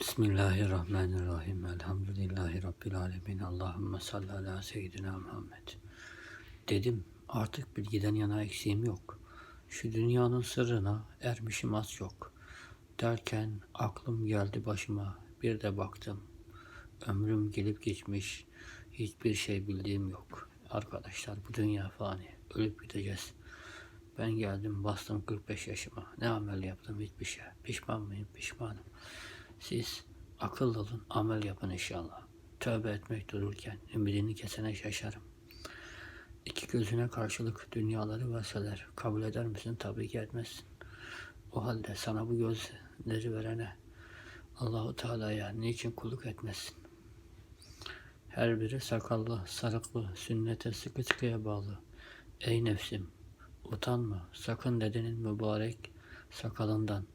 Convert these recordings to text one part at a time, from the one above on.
Bismillahirrahmanirrahim. Elhamdülillahi Rabbil alemin. Allahümme salli ala seyyidina Muhammed. Dedim artık bilgiden yana eksiğim yok. Şu dünyanın sırrına ermişim az çok. Derken aklım geldi başıma. Bir de baktım. Ömrüm gelip geçmiş. Hiçbir şey bildiğim yok. Arkadaşlar bu dünya fani. Ölüp gideceğiz. Ben geldim bastım 45 yaşıma. Ne amel yaptım hiçbir şey. Pişman mıyım? Pişmanım. Siz akıllı olun, amel yapın inşallah. Tövbe etmek dururken ümidini kesene şaşarım. İki gözüne karşılık dünyaları verseler kabul eder misin? Tabii ki etmezsin. O halde sana bu gözleri verene Allahu Teala'ya niçin kulluk etmezsin? Her biri sakallı, sarıklı, sünnete sıkı sıkıya bağlı. Ey nefsim, utanma, sakın dedenin mübarek sakalından.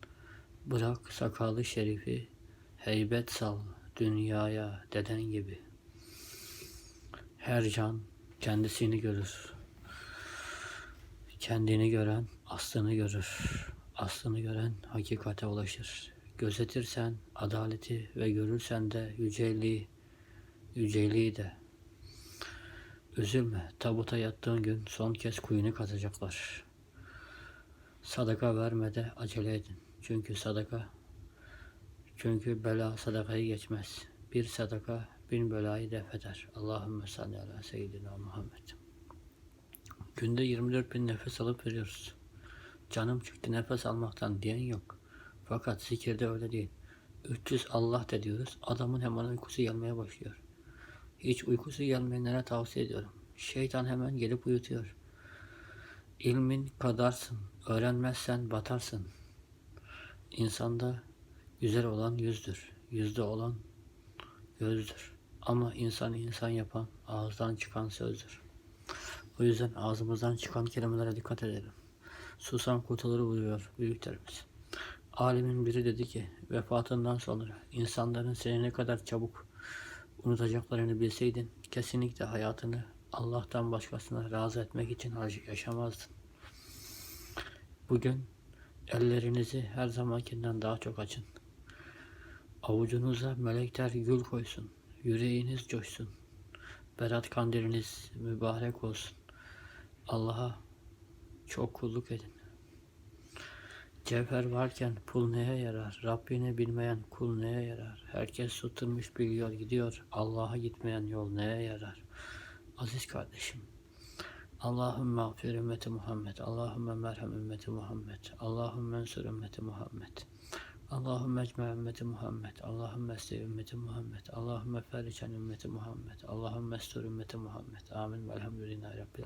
Bırak sakalı şerifi, heybet sal dünyaya deden gibi. Her can kendisini görür. Kendini gören aslını görür. Aslını gören hakikate ulaşır. Gözetirsen adaleti ve görürsen de yüceliği, yüceliği de. Üzülme, tabuta yattığın gün son kez kuyunu kazacaklar. Sadaka vermede acele edin. Çünkü sadaka çünkü bela sadakayı geçmez. Bir sadaka bin belayı def eder. Allahümme salli ala seyyidina Muhammed. Günde 24 bin nefes alıp veriyoruz. Canım çıktı nefes almaktan diyen yok. Fakat zikirde öyle değil. 300 Allah de diyoruz. Adamın hemen uykusu gelmeye başlıyor. Hiç uykusu gelmeyenlere tavsiye ediyorum. Şeytan hemen gelip uyutuyor. İlmin kadarsın. Öğrenmezsen batarsın. İnsanda güzel olan yüzdür. Yüzde olan gözdür. Ama insanı insan yapan ağızdan çıkan sözdür. O yüzden ağzımızdan çıkan kelimelere dikkat edelim. Susan kurtulur buyuruyor büyüklerimiz. Alimin biri dedi ki vefatından sonra insanların seni ne kadar çabuk unutacaklarını bilseydin kesinlikle hayatını Allah'tan başkasına razı etmek için yaşamazdın. Bugün ellerinizi her zamankinden daha çok açın. Avucunuza melekler gül koysun. Yüreğiniz coşsun. Berat kandiliniz mübarek olsun. Allah'a çok kulluk edin. Cevher varken pul neye yarar? Rabbini bilmeyen kul neye yarar? Herkes tutulmuş bir yol gidiyor. Allah'a gitmeyen yol neye yarar? Aziz kardeşim, Allahümme affir ümmeti Muhammed. Allahümme merhem ümmeti Muhammed. Allahümme ensur ümmeti Muhammed. Allahümme ecme ümmeti Muhammed. Allahümme esti ümmeti Muhammed. Allahümme ferriçen ümmeti Muhammed. Allahümme estur ümmeti Muhammed. Amin. Velhamdülillahi Rabbil